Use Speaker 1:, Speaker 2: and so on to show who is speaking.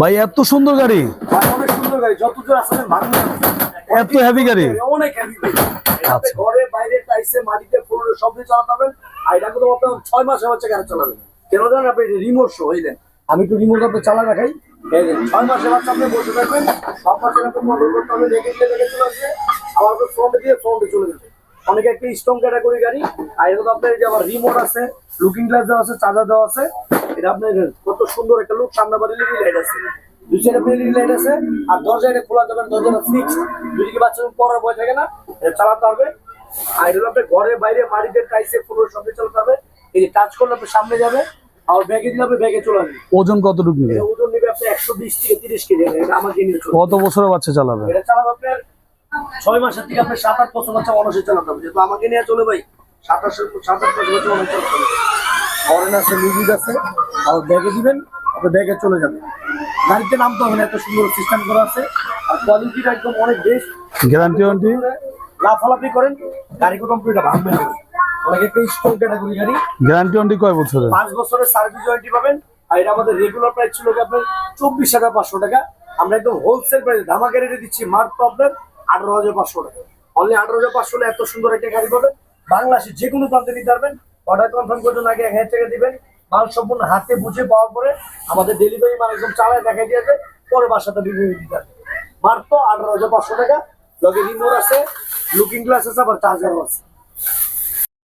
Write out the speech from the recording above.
Speaker 1: ভাই এত সুন্দর গাড়ি।
Speaker 2: অনেক সুন্দর গাড়ি। যত দূর আসলে
Speaker 1: এত হেভি গাড়ি।
Speaker 2: অনেক হেভি
Speaker 1: আচ্ছা।
Speaker 2: ঘরে বাইরে টাইসে মাটিতে ফ্লোরে সব দিয়ে চালাতে পারবেন আর এটা কিন্তু আপনার ছয় মাসের বাচ্চা গাড়ি চালাবেন কেন জানেন আপনি রিমোট শো হইলেন। আমি একটু রিমোট আপনি চালা দেখাই। ছয় মাসের বাচ্চা আপনি বসে থাকবেন। সব মাসে আপনি করতে হবে। রেখে রেখে চলে আসবে। আবার ফ্রন্টে দিয়ে ফ্রন্টে চলে যাবে। অনেকে একটা স্ট্রং ক্যাটাগরি গাড়ি আর তো আপনার যে আবার রিমোট আছে লুকিং গ্লাস দেওয়া আছে চার্জার দেওয়া আছে এটা আপনার কত সুন্দর একটা লুক সামনে বাড়ি লাইট আছে। দুই সাইডে পেলি লাইট আছে আর দরজা এটা খোলা যাবে দরজাটা ফিক্স যদি কি বাচ্চা পরে বয় থাকে না এটা চালাতে পারবে আর এটা আপনার ঘরে বাইরে মাটিতে টাইসে ফুলের সঙ্গে চালাতে হবে। এই যে টাচ করলে আপনি সামনে যাবে আর ব্যাগে দিলে আপনি ব্যাগে চলে আসবে।
Speaker 1: ওজন কতটুকু নেবে?
Speaker 2: ওজন নেবে আপনি একশো বিশ থেকে তিরিশ কেজি এটা আমাকে নিয়ে
Speaker 1: কত বছরের বাচ্চা চালাবে?
Speaker 2: এটা চালাবে আপনার ছয় মাসের থেকে আপনি সাত আট বছর বাচ্চা অনসে চালাতে হবে যেহেতু আমাকে নিয়ে চলে ভাই সাত আট সাত আট বছর বাচ্চা অনেক চালাতে হবে হরেন আছে মিউজিক আছে আর ব্যাগে দিবেন আপনি ব্যাগে চলে যাবেন গাড়িতে নামতে হবে না এত সুন্দর সিস্টেম করা আছে। আর কোয়ালিটিটা একদম অনেক বেস্ট
Speaker 1: গ্যারান্টি ওয়ারেন্টি
Speaker 2: লাফালাফি করেন গাড়ি কোথাও এটা ভাঙবে না। অনেক একটা স্ট্রং ক্যাটাগরি গাড়ি।
Speaker 1: গ্যারান্টি ওয়ারেন্টি কয় বছরের?
Speaker 2: পাঁচ বছরের সার্ভিস ওয়ারেন্টি পাবেন। আর এটা আমাদের রেগুলার প্রাইস ছিল আপনার চব্বিশ হাজার পাঁচশো টাকা। আমরা একদম হোলসেল প্রাইসে ধামাকা রেটে দিচ্ছি। মাত্র আপনার আঠারো হাজার পাঁচশো টাকা। অনলি আঠারো হাজার পাঁচশো এত সুন্দর একটা গাড়ি পাবেন। বাংলাদেশে যে কোনো প্রান্তে নিতে পারবেন। অর্ডার কনফার্ম করতে আগে এক হাজার টাকা দিবেন। মাল সম্পূর্ণ হাতে বুঝে পাওয়ার পরে আমাদের ডেলিভারি মাল একদম চালায় দেখাই দিয়েছে পরে বাসাতে ডেলিভারি দিতে পারবে। মাত্র আঠারো হাজার পাঁচশো টাকা। লগে রিমোট আছে। লুকিং গ্লাস আছে, আবার চার্জারও আছে।